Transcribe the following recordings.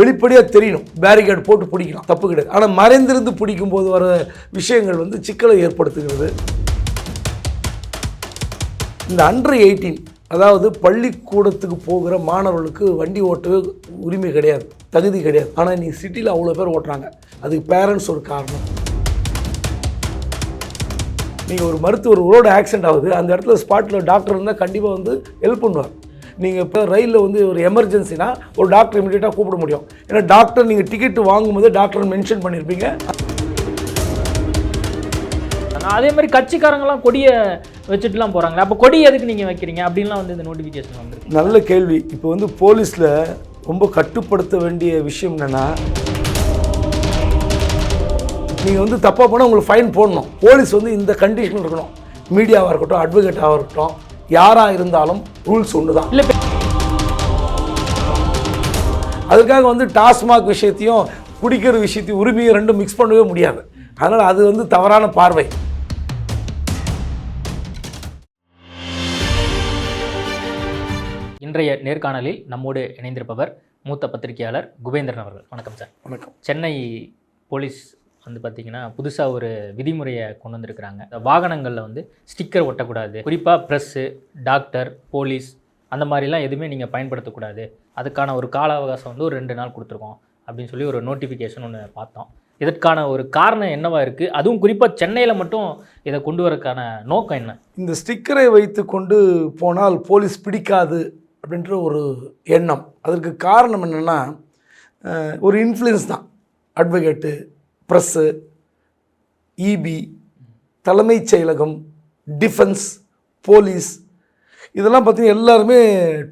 வெளிப்படையாக தெரியணும். பேரிகேட் போட்டு பிடிக்கலாம் தப்பு கிடையாது. ஆனால் மறைந்திருந்து பிடிக்கும் போது வர விஷயங்கள் வந்து சிக்கலை ஏற்படுத்துகிறது. இந்த அண்டர் எயிட்டீன் அதாவது பள்ளிக்கூடத்துக்கு போகிற மாணவர்களுக்கு வண்டி ஓட்டவே உரிமை கிடையாது. தகுதி கிடையாது. ஆனால் நீ சிட்டியில் அவ்வளோ பேர் ஓட்டுறாங்க. அதுக்கு பேரண்ட்ஸ் ஒரு காரணம். நீங்கள் ஒரு மருத்துவர் ரோடு ஆக்சிடென்ட் ஆகுது. அந்த இடத்துல ஸ்பாட்டில் டாக்டர் இருந்தால் கண்டிப்பாக வந்து ஹெல்ப் பண்ணுவார். நீங்கள் இப்போ ரயிலில் வந்து ஒரு எமர்ஜென்சினா ஒரு டாக்டர் இமீடியட்டாக கூப்பிட முடியும். ஏன்னா டாக்டர் நீங்கள் டிக்கெட் வாங்கும்போது டாக்டர் மென்ஷன் பண்ணியிருப்பீங்க அதே மாதிரி கட்சிக்காரங்களாம் கொடியை வச்சுட்டுலாம் போகிறாங்க அப்போ கொடி எதுக்கு நீங்கள் வைக்கிறீங்க? அப்படின்லாம் வந்து இந்த நோட்டிஃபிகேஷன் வந்துருக்கு. நல்ல கேள்வி. இப்போ வந்து போலீஸில் ரொம்ப கட்டுப்படுத்த வேண்டிய விஷயம் என்னென்னா நீங்கள் வந்து தப்பாக போனால் உங்களுக்கு ஃபைன் போடணும். போலீஸ் வந்து இந்த கண்டிஷன் இருக்கணும். மீடியாவாக இருக்கட்டும் அட்வொகேட்டாக இருக்கட்டும் யாராக இருந்தாலும் ரூல்ஸ் ஒன்று தான் இல்லை அதுக்காக வந்து டாஸ்மாக் விஷயத்தையும் குடிக்கிற விஷயத்தையும் உரிமையை ரெண்டும் மிக்ஸ் பண்ணவே முடியாது. அதனால் அது வந்து தவறான பார்வை. இன்றைய நேர்காணலில் நம்மோடு இணைந்திருப்பவர் மூத்த பத்திரிகையாளர் குபேந்திரன் அவர்கள். வணக்கம் சார். வணக்கம். சென்னை போலீஸ் வந்து பார்த்தீங்கன்னா புதுசாக ஒரு விதிமுறையை கொண்டு வந்திருக்கிறாங்க. வாகனங்களில் வந்து ஸ்டிக்கர் ஒட்டக்கூடாது. குறிப்பாக ப்ரெஸ்ஸு டாக்டர் போலீஸ் அந்த மாதிரிலாம் எதுவுமே நீங்கள் பயன்படுத்தக்கூடாது அதுக்கான ஒரு கால அவகாசம் வந்து ஒரு ரெண்டு நாள் கொடுத்துருக்கோம். அப்படின்னு சொல்லி ஒரு நோட்டிஃபிகேஷன் ஒன்று பார்த்தோம். இதற்கான ஒரு காரணம் என்னவா இருக்குது அதுவும் குறிப்பாக சென்னையில் மட்டும் இதை கொண்டு வரக்கான நோக்கம் என்ன? இந்த ஸ்டிக்கரை வைத்து கொண்டு போனால் போலீஸ் பிடிக்காது அப்படின்ற ஒரு எண்ணம். அதற்கு காரணம் என்னென்னா ஒரு இன்ஃப்ளூயன்ஸ் தான். அட்வொகேட்டு ப்ரெஸ்ஸு இபி தலைமைச் செயலகம் டிஃபென்ஸ் போலீஸ் இதெல்லாம் பார்த்தீங்கன்னா எல்லாருமே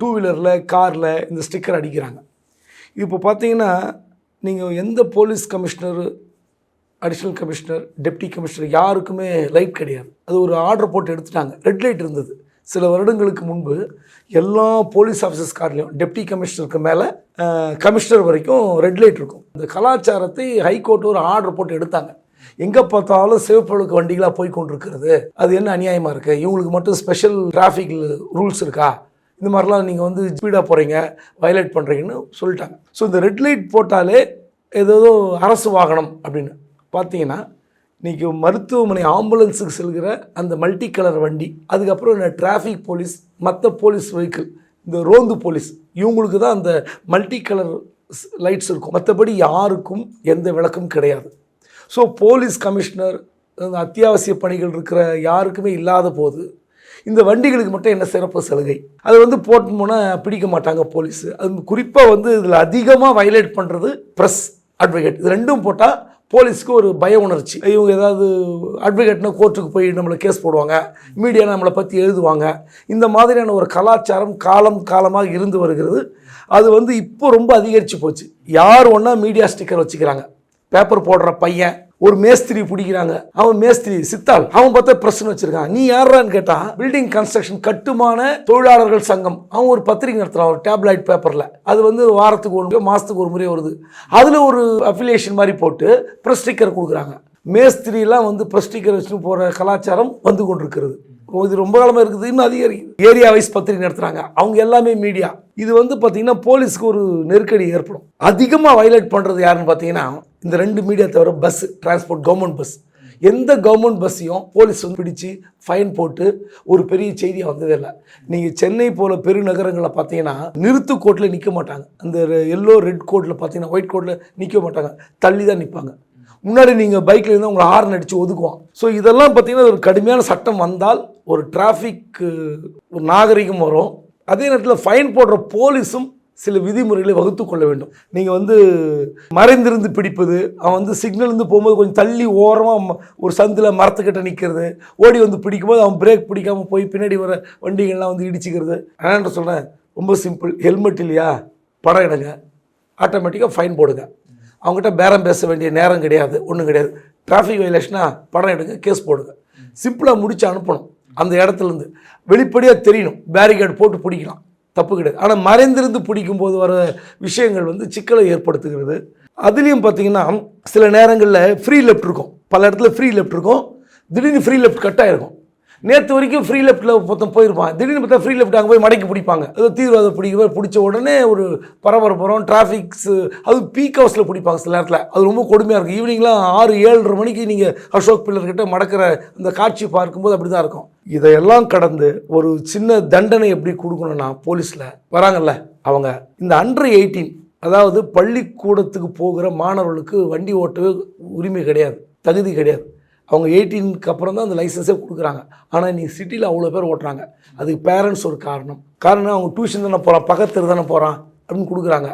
டூ வீலரில் காரில் இந்த ஸ்டிக்கர் அடிக்கிறாங்க. இப்போ பார்த்தீங்கன்னா நீங்கள் எந்த police commissioner additional commissioner deputy commissioner யாருக்குமே லைட் கிடையாது. அது ஒரு ஆர்டர் போட்டு எடுத்துட்டாங்க. ரெட் லைட் இருந்தது. சில வருடங்களுக்கு முன்பு எல்லா போலீஸ் ஆஃபீஸர்ஸ் கார்லேயும் டெப்டி கமிஷனருக்கு மேலே கமிஷனர் வரைக்கும் ரெட் லைட் இருக்கும். இந்த கலாச்சாரத்தை ஹைகோர்ட் ஒரு ஆர்டர் போட்டு எடுத்தாங்க. எங்கே பார்த்தாலும் சிவப்பழுக்கு வண்டிகளாக போய் கொண்டிருக்கிறது. அது என்ன அநியாயமாக இருக்குது இவங்களுக்கு மட்டும் ஸ்பெஷல் டிராஃபிக் ரூல்ஸ் இருக்கா? இந்த மாதிரிலாம் நீங்கள் வந்து ஸ்பீடாக போகிறீங்க வயலேட் பண்ணுறீங்கன்னு சொல்லிட்டாங்க. ஸோ இந்த ரெட் லைட் போட்டாலே ஏதோ அரசு வாகனம் அப்படின்னு. பார்த்தீங்கன்னா இன்றைக்கி மருத்துவமனை ஆம்புலன்ஸுக்கு செல்கிற அந்த மல்டி கலர் வண்டி அதுக்கப்புறம் இந்த டிராஃபிக் போலீஸ் மற்ற போலீஸ் வெஹிக்கிள் இந்த ரோந்து போலீஸ் இவங்களுக்கு தான் அந்த மல்டி கலர் லைட்ஸ் இருக்கும். மற்றபடி யாருக்கும் எந்த விளக்கும் கிடையாது. ஸோ போலீஸ் கமிஷனர் அந்த அத்தியாவசிய பணிகள் இருக்கிற யாருக்குமே இல்லாத போது இந்த வண்டிகளுக்கு மட்டும் என்ன சிறப்பு சலுகை. அது வந்து போட்டு போனால் பிடிக்க மாட்டாங்க போலீஸு. அது குறிப்பாக வந்து இதில் அதிகமாக வயலேட் பண்ணுறது ப்ரெஸ் அட்வொகேட் இது ரெண்டும் போட்டால் போலீஸ்க்கு ஒரு பய உணர்ச்சி. இவங்க ஏதாவது அட்வொகேட்னா கோர்ட்டுக்கு போய் நம்மளை கேஸ் போடுவாங்க. மீடியா நம்மளை பற்றி எழுதுவாங்க. இந்த மாதிரியான ஒரு கலாச்சாரம் காலம் காலமாக இருந்து வருகிறது. அது வந்து இப்போ ரொம்ப அதிகரித்து போச்சு. யார் ஒன்றா மீடியா ஸ்டிக்கர் வச்சுக்கிறாங்க? பேப்பர் போடுற பையன் ஒரு மேஸ்திரி பிடிக்கிறாங்க. அவன் மேஸ்திரி சித்தாள் அவன் பார்த்தா பிரச்சனை வச்சிருக்கான். நீ யாரான்னு கேட்டா பில்டிங் கன்ஸ்ட்ரக்ஷன் கட்டுமான தொழிலாளர்கள் சங்கம். அவன் ஒரு பத்திரிகை நடத்துறான் ஒரு டேப்லைட் பேப்பர்ல அது வந்து வாரத்துக்கு ஒரு முறை மாசத்துக்கு ஒரு முறை வருது. அதுல ஒரு அஃபிலியேஷன் மாதிரி போட்டு ப்ரெஸ் ஸ்டிக்கர் கொடுக்குறாங்க. மேஸ்திரிலாம் வந்து ப்ரெஸ் ஸ்டிக்கர் வச்சுட்டு போற கலாச்சாரம் வந்து கொண்டிருக்கிறது. இது ரொம்ப காலமாக இருக்குது இன்னும் அதிகரிக்குது. ஏரியா வைஸ் பத்திரிகை நடத்துகிறாங்க அவங்க எல்லாமே மீடியா இது வந்து பார்த்தீங்கன்னா போலீஸ்க்கு ஒரு நெருக்கடி ஏற்படும். அதிகமாக வயலேட் பண்ணுறது யாருன்னு பார்த்தீங்கன்னா இந்த ரெண்டு மீடியா தவிர பஸ் டிரான்ஸ்போர்ட் கவர்மெண்ட் பஸ் எந்த கவர்மெண்ட் பஸ்ஸையும் போலீஸ் வந்து பிடிச்சி ஃபைன் போட்டு ஒரு பெரிய செய்தியாக வந்ததே இல்லை. நீங்கள் சென்னை போல பெருநகரங்களில் பார்த்தீங்கன்னா நிறுத்து கோட்டில் நிற்க மாட்டாங்க. அந்த எல்லோ ரெட் கோட்டில் பார்த்தீங்கன்னா ஒயிட் கோட்டில் நிற்க மாட்டாங்க. தள்ளி தான் நிற்பாங்க முன்னாடி நீங்கள் பைக்கில் இருந்தால் உங்களை ஹார்ன் அடித்து ஒதுக்குவான். ஸோ இதெல்லாம் பார்த்தீங்கன்னா ஒரு கடுமையான சட்டம் வந்தால் ஒரு டிராஃபிக் ஒரு நாகரிகம் வரும். அதே நேரத்தில் ஃபைன் போடுற போலீஸும் சில விதிமுறைகளை வகுத்து கொள்ள வேண்டும். நீங்கள் வந்து மறைந்திருந்து பிடிப்பது அவன் வந்து சிக்னல்ந்து போகும்போது கொஞ்சம் தள்ளி ஓரமாக ஒரு சந்தில் மரத்துக்கிட்ட நிற்கிறது ஓடி வந்து பிடிக்கும்போது அவன் பிரேக் பிடிக்காமல் போய் பின்னாடி வர வண்டிகள்லாம் வந்து இடிச்சிக்கிறது. ஆனால் சொல்கிறேன் ரொம்ப சிம்பிள் ஹெல்மெட் இல்லையா? படம் எடுங்க. ஆட்டோமேட்டிக்காக ஃபைன் போடுங்க. அவங்ககிட்ட பேரம் பேச வேண்டிய நேரம் கிடையாது ஒன்றும் கிடையாது. டிராஃபிக் வயலேஷனா படம் எடுங்க கேஸ் போடுங்க. சிம்பிளாக முடிச்சு அனுப்பணும். அந்த இடத்துலேருந்து. வெளிப்படையாக தெரியணும். பேரிகேட் போட்டு பிடிக்கலாம். தப்பு கிடையாது. ஆனால் மறைந்திருந்து பிடிக்கும் போது வர விஷயங்கள் வந்து சிக்கலை ஏற்படுத்துகிறது. அதுலேயும் பார்த்தீங்கன்னா சில நேரங்களில் ஃப்ரீ லெஃப்ட் இருக்கும். பல இடத்துல ஃப்ரீ லெஃப்ட் இருக்கும். திடீர்னு ஃப்ரீ லெஃப்ட் கட் ஆகிருக்கும் நேற்று வரைக்கும் ஃப்ரீ லெஃப்ட்டில் மொத்தம் போயிருப்பான். திடீர்னு பார்த்தா ஃப்ரீ லெஃப்ட் அங்கே போய் மடக்கி பிடிப்பாங்க. அது தீவிரவாத பிடிக்க பிடிச்ச உடனே ஒரு பரபரப்புறம் டிராஃபிக்ஸ் அது பீக் ஹவுஸில் பிடிப்பாங்க சில நேரத்தில். அது ரொம்ப கொடுமையாக இருக்கும். ஈவினிங்லாம் ஆறு ஏழரை மணிக்கு நீங்கள் அசோக் பில்லர்கிட்ட மடக்கிற அந்த காட்சி பார்க்கும்போது அப்படி தான் இருக்கும். இதையெல்லாம் கடந்து ஒரு சின்ன தண்டனை எப்படி கொடுக்கணும்னா போலீஸில் வராங்கல்ல அவங்க. இந்த அண்டர் எயிட்டீன் அதாவது பள்ளிக்கூடத்துக்கு போகிற மாணவர்களுக்கு வண்டி ஓட்டவே உரிமை கிடையாது தகுதி கிடையாது. அவங்க எயிட்டீனுக்கு அப்புறம் தான் அந்த லைசன்ஸே கொடுக்குறாங்க. ஆனால் இன்றைக்கி சிட்டியில் அவ்வளோ பேர் ஓட்டுறாங்க. அதுக்கு பேரண்ட்ஸ் ஒரு காரணம். காரணம் அவங்க டியூஷன் தானே போகிறான் பக்கத்தில் தானே போகிறான் அப்படின்னு கொடுக்குறாங்க.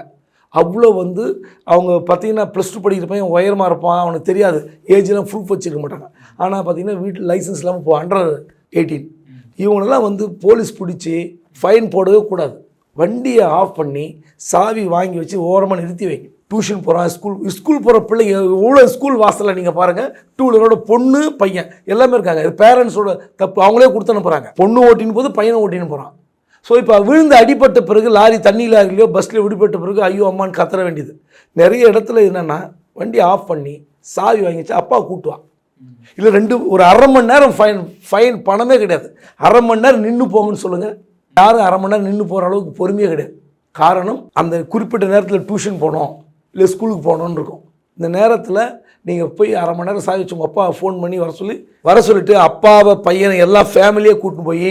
அவ்வளோ வந்து அவங்க பார்த்தீங்கன்னா ப்ளஸ் டூ படிக்கிற பையன் உயரமாக இருப்பான் அவனுக்கு தெரியாது. ஏஜ்லாம் ப்ரூஃப் வச்சுருக்க மாட்டாங்க. ஆனால் பார்த்தீங்கன்னா வீட்டில் லைசன்ஸ் இல்லாமல் இப்போ அண்டர் எயிட்டீன் இவங்களெல்லாம் வந்து போலீஸ் பிடிச்சி ஃபைன் போடவே கூடாது. வண்டியை ஆஃப் பண்ணி சாவி வாங்கி வச்சு ஓரமாக நிறுத்தி வைங்க. டியூஷன் போகிறான் ஸ்கூல் ஸ்கூல் போகிற பிள்ளைங்க எவ்வளோ ஸ்கூல் வாசலில் நீங்கள் பாருங்கள் டூ வீலரோட பொண்ணு பையன் எல்லாமே இருக்காங்க. இது பேரண்ட்ஸோட தப்பு அவங்களே கொடுத்து அனுப்புகிறாங்க பொண்ணு ஓட்டின்னு போது பையனை ஓட்டின்னு போகிறான் ஸோ இப்போ விழுந்து அடிபட்ட பிறகு லாரி தண்ணி லாரிலையோ பஸ்ஸில் விடுபட்ட பிறகு ஐயோ அம்மான்னு கத்துற வேண்டியது. நிறைய இடத்துல என்னென்னா வண்டி ஆஃப் பண்ணி சாவி வாங்கிச்சு அப்பா கூட்டுவான். இல்லை ரெண்டு ஒரு அரை மணி நேரம் ஃபைன் ஃபைன் பணமே கிடையாது. அரை மணி நேரம் நின்று போங்கன்னு சொல்லுங்கள் யாரும் அரை மணி நேரம் நின்று போகிற அளவுக்கு பொறுமையே கிடையாது. காரணம் அந்த குறிப்பிட்ட நேரத்தில் டியூஷன் போனோம். இல்லை ஸ்கூலுக்கு போகணுன்னு இருக்கும். இந்த நேரத்தில் நீங்கள் போய் அரை மணி நேரம் சாவி வச்சு உங்கள் அப்பா ஃபோன் பண்ணி வர சொல்லி வர சொல்லிட்டு அப்பாவை பையனை எல்லா ஃபேமிலியே கூட்டின்னு போய்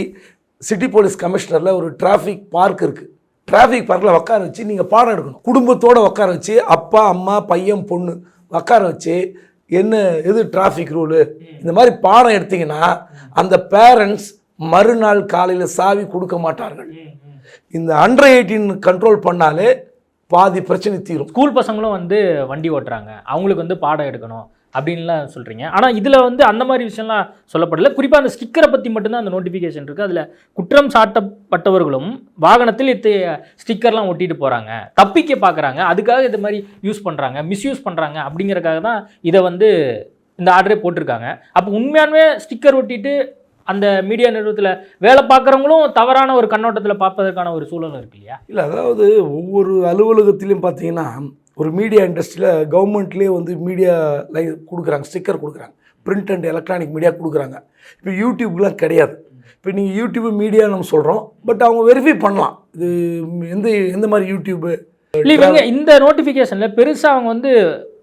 சிட்டி போலீஸ் கமிஷனரில் ஒரு டிராஃபிக் பார்க் இருக்குது டிராஃபிக் பார்க்கில் உட்கார வச்சு நீங்கள் பாடம் எடுக்கணும். குடும்பத்தோடு உட்கார வச்சு அப்பா அம்மா பையன் பொண்ணு உட்கார வச்சு என்ன எது டிராஃபிக் ரூலு இந்த மாதிரி பாடம் எடுத்தீங்கன்னா அந்த பேரண்ட்ஸ் மறுநாள் காலையில் சாவி கொடுக்க மாட்டார்கள். இந்த அண்டர் எயிட்டீன் கண்ட்ரோல் பண்ணாலே பாதி பிரச்சனை தீரும். ஸ்கூல் பசங்களும் வந்து வண்டி ஓட்டுறாங்க. அவங்களுக்கு வந்து பாடம் எடுக்கணும் அப்படின்லாம் சொல்கிறீங்க ஆனால் இதில் வந்து அந்த மாதிரி விஷயம்லாம் சொல்லப்படல. குறிப்பாக அந்த ஸ்டிக்கரை பற்றி மட்டும்தான் அந்த நோட்டிஃபிகேஷன் இருக்குது அதில் குற்றம் சாட்டப்பட்டவர்களும் வாகனத்தில் இத்தகைய ஸ்டிக்கர்லாம் ஒட்டிட்டு போகிறாங்க தப்பிக்க பார்க்குறாங்க அதுக்காக இது மாதிரி யூஸ் பண்ணுறாங்க மிஸ்யூஸ் பண்ணுறாங்க அப்படிங்கிறக்காக தான் இதை வந்து இந்த ஆர்டரே போட்டிருக்காங்க. அப்போ உண்மையானவே ஸ்டிக்கர் ஒட்டிட்டு அந்த மீடியா நிறுவனத்தில் வேலை பார்க்குறவங்களும் தவறான ஒரு கண்ணோட்டத்தில் பார்ப்பதற்கான ஒரு சூழல் இருக்கு இல்லையா? இல்லை அதாவது ஒவ்வொரு அலுவலகத்திலையும் பார்த்தீங்கன்னா ஒரு மீடியா இண்டஸ்ட்ரியில் கவர்மெண்ட்லேயே வந்து மீடியா லை கொடுக்குறாங்க ஸ்டிக்கர் கொடுக்குறாங்க. பிரிண்ட் அண்ட் எலக்ட்ரானிக் மீடியா கொடுக்குறாங்க. இப்போ யூடியூப்லாம் கிடையாது. இப்போ நீங்கள் யூடியூப் மீடியா நம்ம சொல்கிறோம் பட் அவங்க வெரிஃபை பண்ணலாம். இது எந்த எந்த மாதிரி யூடியூபு? இல்லை இவங்க இந்த நோட்டிஃபிகேஷனில் பெருசாக அவங்க வந்து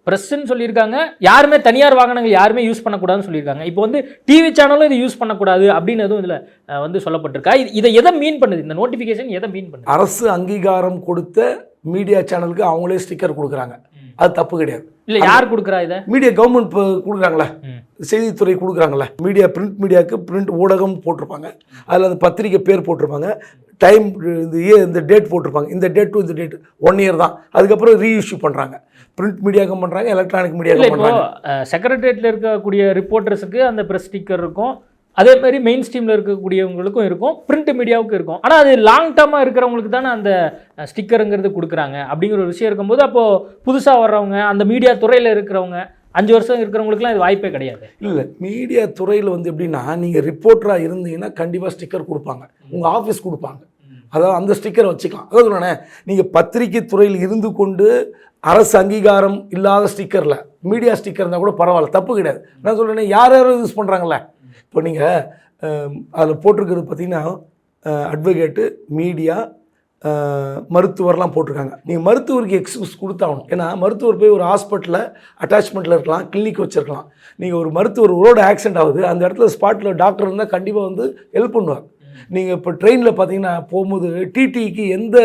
ப்ரெஸ்ன்னு சொல்லியிருக்காங்க. யாருமே தனியார் வாகனங்கள் யாருமே யூஸ் பண்ணக்கூடாதுன்னு சொல்லியிருக்காங்க. இப்போ வந்து டிவி சேனலும் இது யூஸ் பண்ணக்கூடாது அப்படின்னு எதுவும் இதில் வந்து சொல்லப்பட்டிருக்கா. இது இதை எதை மீன் பண்ணுது? இந்த நோட்டிஃபிகேஷன் எதை மீன் பண்ணுது? அரசு அங்கீகாரம் கொடுத்த மீடியா சேனலுக்கு அவங்களே ஸ்டிக்கர் கொடுக்குறாங்க. அது தப்பு கிடையாது. இல்லை யார் கொடுக்குறா இதை? மீடியா கவர்மெண்ட் கொடுக்குறாங்களே. செய்தித்துறை கொடுக்குறாங்களே. மீடியா பிரிண்ட் மீடியாவுக்கு பிரிண்ட் ஊடகம் போட்டிருப்பாங்க. அதில் அந்த பத்திரிக்கை பேர் போட்டிருப்பாங்க. டைம் இந்த இயர் இந்த டேட் போட்டிருப்பாங்க. இந்த டேட் டு இந்த டேட் ஒன் இயர் தான். அதுக்கப்புறம் ரீஇஷ்யூ பண்ணுறாங்க பிரிண்ட் மீடியாவுக்கும் பண்ணுறாங்க எலக்ட்ரானிக் மீடியாவுக்கும் பண்ணுறாங்க செக்ரட்டரியேட்டில் இருக்கக்கூடிய ரிப்போர்ட்டர்ஸுக்கு அந்த ப்ரெஸ் ஸ்டிக்கர் இருக்கும். அதே மாதிரி மெயின் ஸ்ட்ரீமில் இருக்கக்கூடியவங்களுக்கும் இருக்கும் பிரிண்ட் மீடியாவுக்கும் இருக்கும். ஆனால் அது லாங் டேர்மாக இருக்கிறவங்களுக்கு தானே அந்த ஸ்டிக்கருங்கிறது கொடுக்குறாங்க. அப்படிங்கிற ஒரு விஷயம் இருக்கும்போது அப்போது புதுசாக வர்றவங்க அந்த மீடியா துறையில் இருக்கிறவங்க அஞ்சு வருஷம் இருக்கிறவங்களுக்குலாம் இது வாய்ப்பே கிடையாது. இல்லை மீடியா துறையில் வந்து எப்படின்னா நீங்கள் ரிப்போர்ட்டராக இருந்தீங்கன்னா கண்டிப்பாக ஸ்டிக்கர் கொடுப்பாங்க. உங்கள் ஆஃபீஸ் கொடுப்பாங்க. அதாவது அந்த ஸ்டிக்கரை வச்சுக்கலாம். அதாவது சொன்னேன் நீங்கள் பத்திரிகை துறையில் இருந்து கொண்டு அரசு அங்கீகாரம் இல்லாத ஸ்டிக்கரில் மீடியா ஸ்டிக்கர் இருந்தால் கூட பரவாயில்ல தப்பு கிடையாது. நான் சொல்கிறேன் யார் யாரும் யூஸ் பண்ணுறாங்களே இப்போ நீங்கள் அதில் போட்டிருக்கிறது பார்த்தீங்கன்னா அட்வொகேட்டு மீடியா மருத்துவர்லாம் போட்டிருக்காங்க. நீங்கள் மருத்துவருக்கு எக்ஸ்கூஸ் கொடுத்தாகணும். ஏன்னா மருத்துவர் போய் ஒரு ஹாஸ்பிட்டலில் அட்டாச்மெண்ட்டில் இருக்கலாம் கிளினிக் வச்சுருக்கலாம். நீங்கள் ஒரு மருத்துவர் ரோடு ஆக்சிடென்ட் ஆகுது அந்த இடத்துல ஸ்பாட்டில் டாக்டர் இருந்தால் கண்டிப்பாக வந்து ஹெல்ப் பண்ணுவார் நீங்கள் இப்போ ட்ரெயினில் பார்த்தீங்கன்னா போகும்போது டிடிக்கு எந்த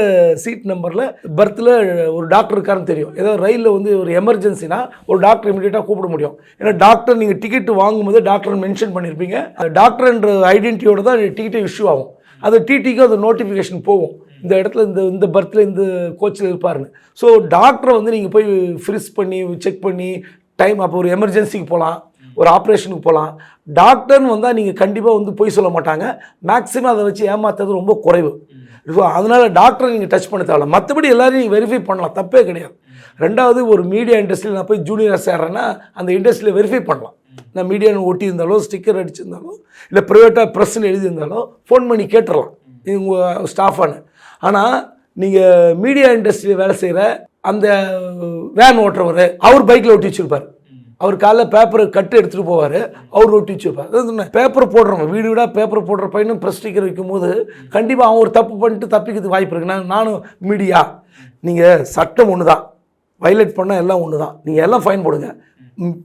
சீட் நம்பரில் பர்த்தில் ஒரு டாக்டர் இருக்காருன்னு தெரியும். ஏதோ ரயிலில் வந்து ஒரு எமர்ஜென்சினா ஒரு டாக்டர் இமீடியட்டாக கூப்பிட முடியும். ஏன்னா டாக்டர் நீங்கள் டிக்கெட் வாங்கும்போது டாக்டர் மென்ஷன் பண்ணியிருப்பீங்க அது டாக்டர்ன்ற ஐடென்டிட்டியோட தான் டிக்கெட்டே இஷ்யூ ஆகும். அது டிடிக்கு அது நோட்டிஃபிகேஷன் போகும். இந்த இடத்துல இந்த இந்த பர்த்தில் இந்த கோச்சில் இருப்பாருன்னு. ஸோ டாக்டரை வந்து நீங்கள் போய் ஃப்ரிஸ் பண்ணி செக் பண்ணி டைம் அப்போ ஒரு எமர்ஜென்சிக்கு போகலாம் ஒரு ஆப்ரேஷனுக்கு போகலாம். டாக்டர்னு வந்தால் நீங்கள் கண்டிப்பாக வந்து போய் சொல்ல மாட்டாங்க. மேக்ஸிமம் அதை வச்சு ஏமாத்துறது ரொம்ப குறைவு. அதனால் டாக்டரை நீங்கள் டச் பண்ண தேவையில்ல மற்றபடி எல்லோரும் நீங்கள் வெரிஃபை பண்ணலாம். தப்பே கிடையாது. ரெண்டாவது ஒரு மீடியா இண்டஸ்ட்ரியில் நான் போய் ஜூனியராக சேர்றேன்னா அந்த இண்டஸ்ட்ரியில் வெரிஃபை பண்ணலாம். நான் மீடியாவில் ஒட்டி இருந்தாலோ ஸ்டிக்கர் அடிச்சிருந்தாலோ இல்லை ப்ரைவேட்டாக ப்ரெஸ்ஸில் எழுதியிருந்தாலோ ஃபோன் பண்ணி கேட்டுடலாம் இது உங்கள் ஸ்டாஃபானு ஆனால் நீங்கள் மீடியா இண்டஸ்ட்ரியில் வேலை செய்கிற அந்த வேன் ஓட்டுறவர் அவர் பைக்கில் ஒட்டி வச்சுருப்பார். அவர் காலைல பேப்பரை கட்டு எடுத்துகிட்டு போவார். அவர் ஒட்டி வச்சுருப்பார் பேப்பர் போடுறவங்க வீடு வீடாக பேப்பர் போடுற பையனும் ப்ரெஸ் ஸ்டிக்கர் வைக்கும்போது கண்டிப்பாக அவன் ஒரு தப்பு பண்ணிட்டு தப்பிக்கிறதுக்கு வாய்ப்பு இருக்குது நான் நானும் மீடியா நீங்கள் சட்டம் ஒன்று தான் வைலேட் பண்ணால் எல்லாம் ஒன்று தான் நீங்கள் எல்லாம் ஃபைன் போடுங்க.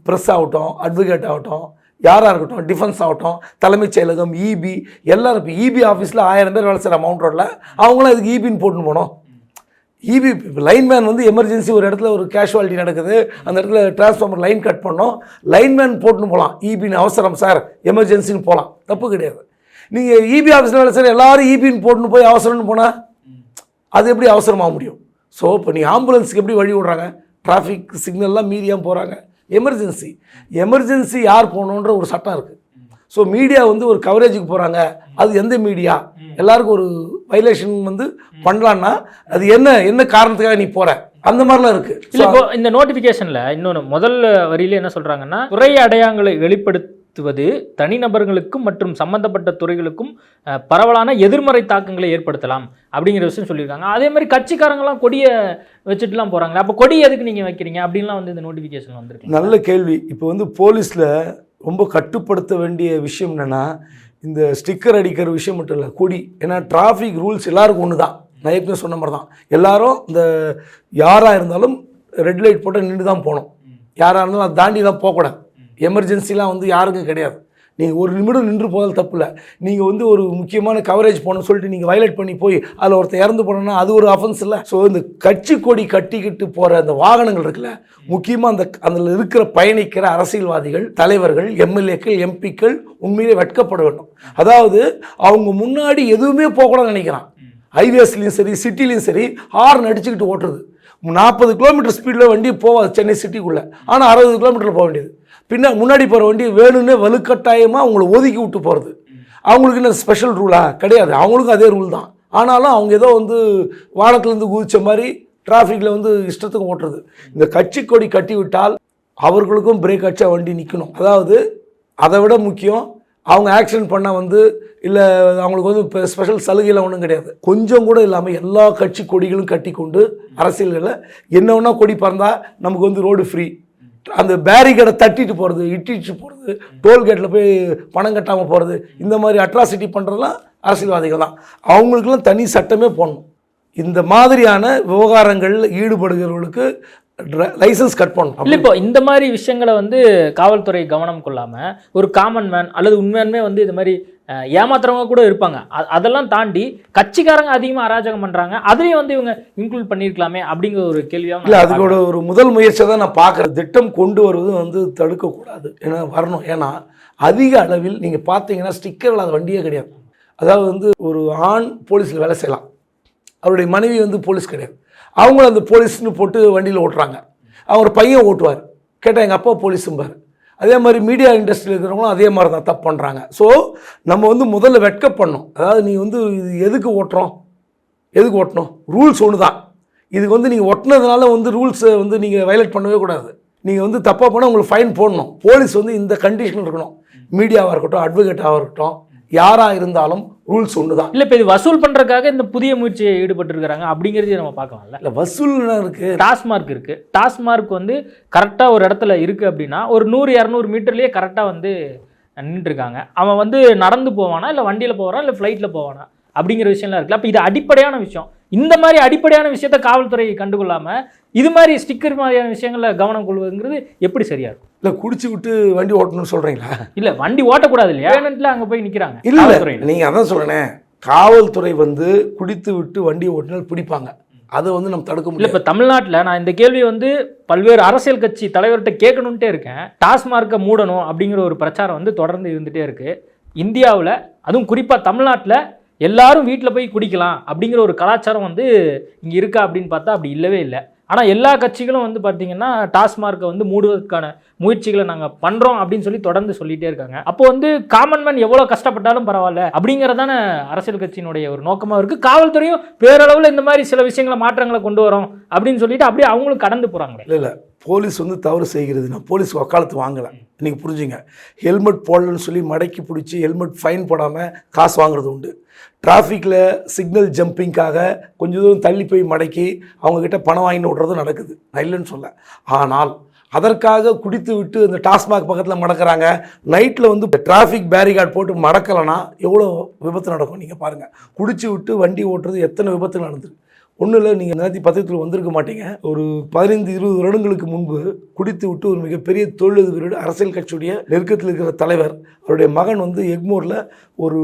ப்ரெஸ் ஆகட்டும் அட்வொகேட் ஆகட்டும் யாராக இருக்கட்டும் டிஃபென்ஸ் ஆகட்டும் தலைமைச் செயலகம் இபி எல்லாரும் இப்போ இபி ஆஃபீஸில் ஆயிரம் பேர் வேலை செய்கிற மவுண்ட் ரோட்டில் அவங்களாம் அதுக்கு இபின்னு போட்டுன்னு போனோம்? இபி லைன்மேன் வந்து எமர்ஜென்சி ஒரு இடத்துல ஒரு கேஷுவாலிட்டி நடக்குது. அந்த இடத்துல டிரான்ஸ்ஃபார்மர் லைன் கட் பண்ணோம். லைன்மேன் போட்டுன்னு போகலாம் இபின்னு அவசரம் சார் எமர்ஜென்சின்னு போகலாம் தப்பு கிடையாது. நீங்கள் இபி ஆஃபீஸில் வேலை சார் எல்லோரும் இபின்னு போட்டுன்னு போய் அவசரம்னு போனால் அது எப்படி அவசரமாக முடியும்? ஸோ இப்போ நீ ஆம்புலன்ஸுக்கு எப்படி வழி விடுறாங்க? டிராஃபிக் சிக்னல்லாம் மீறியாம போகிறாங்க எமர்ஜென்சி எமர்ஜென்சி யார் போகணுன்ற ஒரு சட்டம் இருக்குது ஸோ மீடியா வந்து ஒரு கவரேஜுக்கு போகிறாங்க அது எந்த மீடியா எல்லாருக்கும் ஒரு வைலேஷன் வந்து பண்ணலான்னா அது என்ன என்ன காரணத்துக்காக நீ போகிற அந்த மாதிரிலாம் இருக்குது இல்ல இப்போ இந்த நோட்டிபிகேஷன்ல இன்னொன்று முதல் வரியில என்ன சொல்றாங்கன்னா துறை அடையாளங்களை வெளிப்படுத்துவது தனிநபர்களுக்கும் மற்றும் சம்பந்தப்பட்ட துறைகளுக்கும் பரவலான எதிர்மறை தாக்கங்களை ஏற்படுத்தலாம் அப்படிங்கிற விஷயம் சொல்லியிருக்காங்க. அதே மாதிரி கட்சிக்காரங்களாம் கொடியை வச்சுட்டுலாம் போறாங்களே அப்போ கொடி எதுக்கு நீங்க வைக்கிறீங்க? அப்படின்லாம் வந்து இந்த நோட்டிபிகேஷன் வந்திருக்கு. நல்ல கேள்வி. இப்போ வந்து போலீஸில் ரொம்ப கட்டுப்படுத்த வேண்டிய விஷயம் என்னென்னா இந்த ஸ்டிக்கர் அடிக்கிற விஷயம் மட்டும் இல்லை கொடி. ஏன்னா டிராஃபிக் ரூல்ஸ் எல்லாருக்கும் ஒன்று தான் நான் ஏற்கனவே சொன்ன மாதிரி தான் எல்லாரும் இந்த யாராக இருந்தாலும் ரெட் லைட் போட்டு நின்று தான் போகணும் யாராக இருந்தாலும் அதை தாண்டி தான் போகக்கூடாது எமர்ஜென்சிலாம் வந்து யாருக்கும் கிடையாது. நீங்கள் ஒரு நிமிடம் நின்று போதால் தப்பில்ல. நீங்கள் வந்து ஒரு முக்கியமான கவரேஜ் போகணும்னு சொல்லிட்டு நீங்கள் வயலேட் பண்ணி போய் அதில் ஒருத்தர் இறந்து போனோம்னா அது ஒரு அஃபென்ஸ் இல்லை. ஸோ இந்த கட்சி கொடி கட்டிக்கிட்டு போகிற அந்த வாகனங்கள் இருக்குல்ல முக்கியமாக அந்த அதில் இருக்கிற பயணிக்கிற அரசியல்வாதிகள் தலைவர்கள் எம்எல்ஏக்கள் எம்பிக்கள் உண்மையிலே வெட்கப்பட வேண்டும். அதாவது அவங்க முன்னாடி எதுவுமே போகக்கூடாதுன்னு நினைக்கிறான். ஹைவேஸ்லேயும் சரி சிட்டிலையும் சரி ஹார்ன் அடிச்சுக்கிட்டு ஓட்டுறது. நாற்பது கிலோமீட்டர் ஸ்பீடில் வண்டி போகாது சென்னை சிட்டிக்குள்ளே ஆனால் அறுபது கிலோமீட்டர் போக வேண்டியது. பின்ன முன்னாடி போகிற வண்டி வேணும்னே வலுக்கட்டாயமாக அவங்கள ஒதுக்கி விட்டு போகிறது அவங்களுக்கு என்ன ஸ்பெஷல் ரூலா கிடையாது. அவங்களுக்கும் அதே ரூல் தான். ஆனாலும் அவங்க ஏதோ வந்து வானத்துலேருந்து குதிச்ச மாதிரி டிராஃபிக்கில் வந்து இஷ்டத்துக்கு ஓட்டுறது. இந்த கட்சி கொடி கட்டி விட்டால் அவர்களுக்கும் பிரேக் அடிச்சா வண்டி நிற்கணும் அதாவது அதை விட முக்கியம் அவங்க ஆக்சிடென்ட் பண்ணால் வந்து இல்லை அவங்களுக்கு வந்து இப்போ ஸ்பெஷல் சலுகைலாம் ஒன்றும் கிடையாது. கொஞ்சம் கூட இல்லாமல் எல்லா கட்சி கொடிகளும் கட்டி கொண்டு அரசியல்களில் என்ன ஒன்றா கொடி பறந்தால் நமக்கு வந்து ரோடு ஃப்ரீ அந்த பேரிகேடை தட்டிட்டு போகிறது இட்டிட்டு போகிறது டோல்கேட்டில் போய் பணம் கட்டாமல் போகிறது இந்த மாதிரி அட்ராசிட்டி பண்ணுறதுலாம் அரசியல்வாதிகள் தான். அவங்களுக்கெல்லாம் தனி சட்டமே போடணும். இந்த மாதிரியான விவகாரங்களில் ஈடுபடுகிறவர்களுக்கு லைசன்ஸ் கட் பண்ணணும். இல்லை இப்போ இந்த மாதிரி விஷயங்களை வந்து காவல்துறை கவனம் கொள்ளாமல் ஒரு காமன் மேன் அல்லது உண்மையாலுமே வந்து இது மாதிரி ஏமாத்துறவங்க கூட இருப்பாங்க. அதெல்லாம் தாண்டி கட்சிக்காரங்க அதிகமாக அராஜகம் பண்றாங்க. அதுலயும் வந்து இவங்க இன்க்ளூட் பண்ணியிருக்கலாமே அப்படிங்கிற ஒரு கேள்வியாக இல்லை அதுக்கோட ஒரு முதல் முயற்சியை தான் நான் பார்க்குறேன். திட்டம் கொண்டு வருவது வந்து தடுக்கக்கூடாது. ஏன்னா வரணும். ஏன்னா அதிக அளவில் நீங்கள் பார்த்தீங்கன்னா ஸ்டிக்கர் இல்லாத வண்டியே கிடையாது. அதாவது வந்து ஒரு ஆண் போலீஸில் வேலை செய்யலாம். அவருடைய மனைவி வந்து போலீஸ் கிடையாது. அவங்களும் அந்த போலீஸ்னு போட்டு வண்டியில் ஓட்டுறாங்க. அவர் பையன் ஓட்டுவார். கேட்டால் எங்கள் அப்பா போலீஸும்பார். அதே மாதிரி மீடியா இண்டஸ்ட்ரியில் இருக்கிறவங்களும் அதே மாதிரி தான் தப்பு பண்ணுறாங்க ஸோ நம்ம வந்து முதல்ல வெட்கப்படணும் அதாவது நீ வந்து இது எதுக்கு ஓட்டுறோம்? எதுக்கு ஓட்டணும்? ரூல்ஸ் ஒன்று தான் இதுக்கு வந்து நீங்கள் ஒட்டினதுனால வந்து ரூல்ஸை வந்து நீங்கள் வயலேட் பண்ணவே கூடாது. நீங்கள் வந்து தப்பாக பண்ணால் உங்களுக்கு ஃபைன் போடணும். போலீஸ் வந்து இந்த கண்டிஷன் இருக்கணும். மீடியாவாக இருக்கட்டும் அட்வொகேட்டாக இருக்கட்டும் யாராக இருந்தாலும் ரூல்ஸ் ஒன்று தான் இல்லை இப்போ இது வசூல் பண்றதுக்காக இந்த புதிய முயற்சியை ஈடுபட்டு இருக்காங்க அப்படிங்கிறதையும் நம்ம பார்க்கலாம்ல. இல்லை வசூல்னா இருக்குது டாஸ்மார்க் இருக்கு. டாஸ்மார்க் வந்து கரெக்டாக ஒரு இடத்துல இருக்கு அப்படின்னா ஒரு நூறு இரநூறு மீட்டர்லயே கரெக்டாக வந்து நின்றுருக்காங்க அவன் வந்து நடந்து போவானா இல்லை வண்டியில் போவானா இல்லை ஃப்ளைட்டில் போவானா அப்படிங்கிற விஷயம்லாம் இருக்குல்ல. அப்போ இது அடிப்படையான விஷயம். இந்த மாதிரி அடிப்படையான விஷயத்த காவல்துறை கண்டுகொள்ளாம இது மாதிரி ஸ்டிக்கர் மாதிரியான விஷயங்களை கவனம் கொள்வதுங்கிறது எப்படி சரியா இருக்கும்? இல்லை குடிச்சு விட்டு வண்டி ஓட்டணும்னு சொல்கிறீங்களா இல்ல வண்டி ஓட்டக்கூடாது இல்லையா? பேமெண்ட்ல அங்க போய் நிக்கிறாங்க. இல்லை. நீங்கள் அதான் சொல்கிறேனே காவல்துறை வந்து குடித்து விட்டு வண்டி ஓட்டினால் பிடிப்பாங்க. அதை வந்து நம்ம தடுக்க இல்ல முடியாது. இப்ப தமிழ்நாட்டுல நான் இந்த கேள்வியை வந்து பல்வேறு அரசியல் கட்சி தலைவர்கிட்ட கேட்கணுன்ட்டே இருக்கேன். டாஸ்மார்க்கை மூடணும் அப்படிங்கிற ஒரு பிரச்சாரம் வந்து தொடர்ந்து இருந்துட்டே இருக்கு. இந்தியாவுல அதுவும் குறிப்பா தமிழ்நாட்டுல எல்லாரும் வீட்டில் போய் குடிக்கலாம் அப்படிங்கிற ஒரு கலாச்சாரம் வந்து இங்கே இருக்கா அப்படின்னு பார்த்தா அப்படி இல்லவே இல்லை. ஆனால் எல்லா கட்சிகளும் வந்து பார்த்திங்கன்னா டாஸ்மார்க்கை வந்து மூடுவதற்கான முயற்சிகளை நாங்க பண்றோம் அப்படின்னு சொல்லி தொடர்ந்து சொல்லிட்டே இருக்காங்க. அப்போ வந்து காமன் மேன் எவ்வளவு கஷ்டப்பட்டாலும் பரவாயில்ல அப்படிங்கறதான அரசியல் கட்சியினுடைய ஒரு நோக்கமா இருக்கு. காவல்துறையும் பேரளவில் இந்த மாதிரி சில விஷயங்களை மாற்றங்களை கொண்டு வரோம் அப்படின்னு சொல்லிட்டு அப்படியே அவங்களும் கடந்து போறாங்களே. இல்லை இல்லை. போலீஸ் வந்து தவறு செய்கிறது நான் போலீஸ் வக்காலத்து வாங்கலை. நீங்கள் புரிஞ்சுங்க. ஹெல்மெட் போடலன்னு சொல்லி மடக்கி பிடிச்சி ஹெல்மெட் ஃபைன் போடாமல் காசு வாங்குறது உண்டு. டிராஃபிக்கில் சிக்னல் ஜம்பிங்காக கொஞ்சம் தூரம் தள்ளி போய் மடக்கி அவங்கக்கிட்ட பணம் வாங்கிட்டு விட்றதும் நடக்குது. நான் இல்லைன்னு சொல்ல. ஆனால் அதற்காக குடித்து விட்டு இந்த டாஸ்மாக் பக்கத்தில் மடக்கிறாங்க. நைட்டில் வந்து டிராஃபிக் பேரிகார்ட் போட்டு மடக்கலைன்னா எவ்வளோ விபத்து நடக்கும் நீங்கள் பாருங்கள் குடிச்சு விட்டு வண்டி ஓட்டுறது எத்தனை விபத்து நடந்தது ஒன்றும் இல்லை நீங்கள் நேரத்தி பத்திரத்தில் வந்திருக்க மாட்டீங்க. ஒரு பதினைந்து இருபது வருடங்களுக்கு முன்பு குடித்து விட்டு ஒரு மிகப்பெரிய தொழிலதிபரோட அரசியல் கட்சியுடைய நெருக்கத்தில் இருக்கிற தலைவர் அவருடைய மகன் வந்து எக்மோரில் ஒரு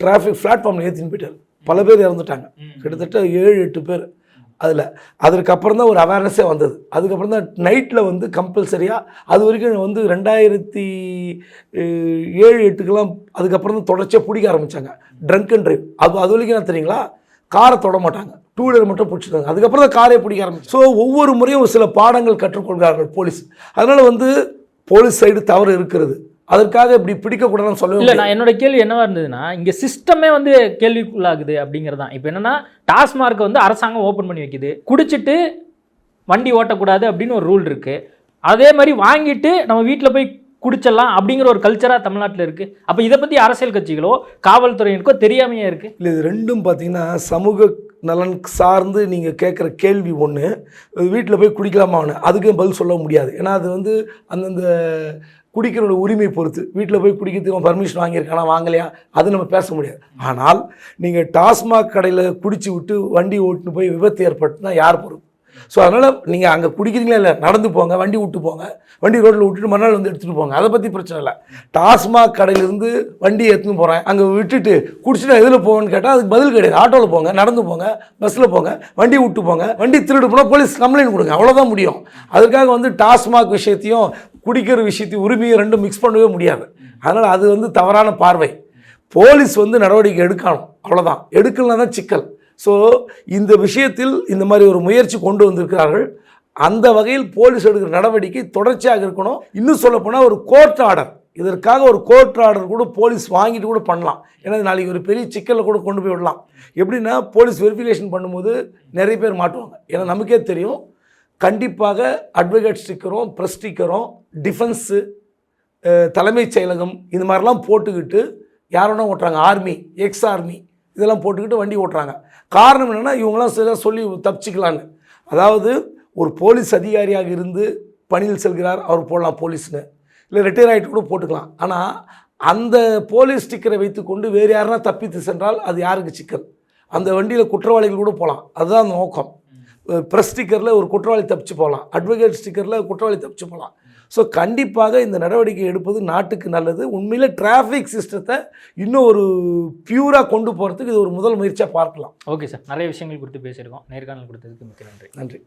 டிராஃபிக் பிளாட்ஃபார்மில் ஏற்றின்னு போயிட்டார். பல பேர் இறந்துட்டாங்க. கிட்டத்தட்ட ஏழு எட்டு பேர். அதில். அதற்கப்புறம் தான் ஒரு அவேர்னஸே வந்தது. அதுக்கப்புறம் தான் நைட்டில் வந்து கம்பல்சரியாக அது வரைக்கும் வந்து ரெண்டாயிரத்தி ஏழு எட்டுக்கெல்லாம் அதுக்கப்புறம் தான் தொடர்ச்சியாக பிடிக்க ஆரம்பித்தாங்க ட்ரங்க் அண்ட் ட்ரைவ் அது அது வரைக்கும் என்ன தெரியுங்களா? காரை தொட மாட்டாங்க. டூ வீலர் மட்டும் பிடிச்சிட்டாங்க. அதுக்கப்புறம் தான் காரே பிடிக்க ஆரம்பிச்சு. ஸோ ஒவ்வொரு முறையும் ஒரு சில பாடங்கள் கற்றுக்கொள்கிறார்கள் போலீஸ். அதனால் வந்து போலீஸ் சைடு தவறு இருக்கிறது. அதற்காக இப்படி பிடிக்கக்கூடாதுன்னு சொல்லவே இல்லை நான் என்னோட கேள்வி என்னவா இருந்ததுன்னா இங்கே சிஸ்டமே வந்து கேள்விக்குள்ளாகுது அப்படிங்கிறது தான் இப்போ என்னன்னா டாஸ்மார்க்கை வந்து அரசாங்கம் ஓப்பன் பண்ணி வைக்குது. குடிச்சிட்டு வண்டி ஓட்டக்கூடாது அப்படின்னு ஒரு ரூல் இருக்கு. அதே மாதிரி வாங்கிட்டு நம்ம வீட்டில் போய் குடிச்சிடலாம் அப்படிங்கிற ஒரு கல்ச்சராக தமிழ்நாட்டில் இருக்கு. அப்போ இதை பற்றி அரசியல் கட்சிகளோ காவல்துறையினருக்கோ தெரியாமையே இருக்கு? இல்லை இது ரெண்டும் பார்த்தீங்கன்னா சமூக நலன் சார்ந்து நீங்கள் கேட்குற கேள்வி ஒன்று வீட்டில் போய் குடிக்கலாமா அவனு அதுக்கும் பதில் சொல்ல முடியாது. ஏன்னா அது வந்து அந்தந்த குடிக்கிறோட உரிமை பொறுத்து. வீட்டில் போய் குடிக்கிறதுக்கு அவன் பர்மிஷன் வாங்கியிருக்கானா வாங்கலையா? அது நம்ம பேச முடியாது. ஆனால் நீங்கள் டாஸ்மாக் கடையில் குடிச்சு விட்டு வண்டி ஓட்டுன்னு போய் விபத்து ஏற்பட்டுனா யார் பொறுப்பு? ஸோ அதனால் நீங்கள் அங்கே குடிக்கிறீங்களா இல்லை நடந்து போங்க வண்டி விட்டு போங்க. வண்டி ரோட்டில் விட்டுட்டு மறுநாள் வந்து எடுத்துகிட்டு போங்க. அதை பற்றி பிரச்சனை இல்லை. டாஸ்மாக் கடையிலேருந்து வண்டி எடுத்துன்னு போகிறேன் அங்கே விட்டுட்டு குடிச்சுட்டு எதில் போவேன்னு கேட்டால் அதுக்கு பதில் கிடையாது. ஆட்டோவில் போங்க நடந்து போங்க பஸ்ஸில் போங்க வண்டி விட்டு போங்க. வண்டி திருடு போனால் போலீஸ் கம்ப்ளைண்ட் கொடுங்க. அவ்வளோதான் முடியும். அதுக்காக வந்து டாஸ்மாக் விஷயத்தையும் குடிக்கிற விஷயத்தையும் உரிமையை ரெண்டும் மிக்ஸ் பண்ணவே முடியாது. அதனால் அது வந்து தவறான பார்வை. போலீஸ் வந்து நடவடிக்கை எடுக்கணும். அவ்வளோதான் எடுக்கலனா தான் சிக்கல். ஸோ இந்த விஷயத்தில் இந்த மாதிரி ஒரு முயற்சி கொண்டு வந்திருக்கிறார்கள். அந்த வகையில் போலீஸ் எடுக்கிற நடவடிக்கை தொடர்ச்சியாக இருக்கணும். இன்னும் சொல்லப்போனால் ஒரு கோர்ட் ஆர்டர் இதற்காக ஒரு கோர்ட் ஆர்டர் கூட போலீஸ் வாங்கிட்டு கூட பண்ணலாம். ஏன்னா நாளைக்கு ஒரு பெரிய சிக்கலில் கூட கொண்டு போய் விடலாம். எப்படின்னா போலீஸ் வெரிஃபிகேஷன் பண்ணும்போது நிறைய பேர் மாட்டுவாங்க. ஏன்னா நமக்கே தெரியும். கண்டிப்பாக அட்வொகேட் ஸ்டிக்கரும் ப்ரெஸ் ஸ்டிக்கரும் டிஃபென்ஸு தலைமைச் செயலகம் இந்த மாதிரிலாம் போட்டுக்கிட்டு யாரோட ஓட்டுறாங்க ஆர்மி எக்ஸ் ஆர்மி இதெல்லாம் போட்டுக்கிட்டு வண்டி ஓட்டுறாங்க. காரணம் என்னென்னா இவங்களாம் சில சொல்லி தப்பிச்சுக்கலான்னு. அதாவது ஒரு போலீஸ் அதிகாரியாக இருந்து பணியில் செல்கிறார் அவர் போடலாம் போலீஸ்னு. இல்லை ரிட்டையர் ஆகிட்டு கூட போட்டுக்கலாம். ஆனால் அந்த போலீஸ் ஸ்டிக்கரை வைத்துக்கொண்டு வேறு யாருன்னா தப்பித்து சென்றால் அது யாருக்கு சிக்கல்? அந்த வண்டியில் குற்றவாளிகள் கூட போகலாம். அதுதான் அந்த நோக்கம் ப்ரெஸ் ஸ்டிக்கரில் ஒரு குற்றவாளி தப்பிச்சு போகலாம். அட்வொகேட் ஸ்டிக்கரில் குற்றவாளி தப்பிச்சு போகலாம். ஸோ கண்டிப்பாக இந்த நடவடிக்கை எடுப்பது நாட்டுக்கு நல்லது. உண்மையிலே டிராஃபிக் சிஸ்டத்தை இன்னும் ஒரு பியூராக கொண்டு போகிறதுக்கு இது ஒரு முதல் முயற்சியாக பார்க்கலாம். ஓகே சார் நிறைய விஷயங்கள் குறித்து பேசியிருக்கோம். நேர்காணல் கொடுத்ததுக்கு மிக்க நன்றி. நன்றி.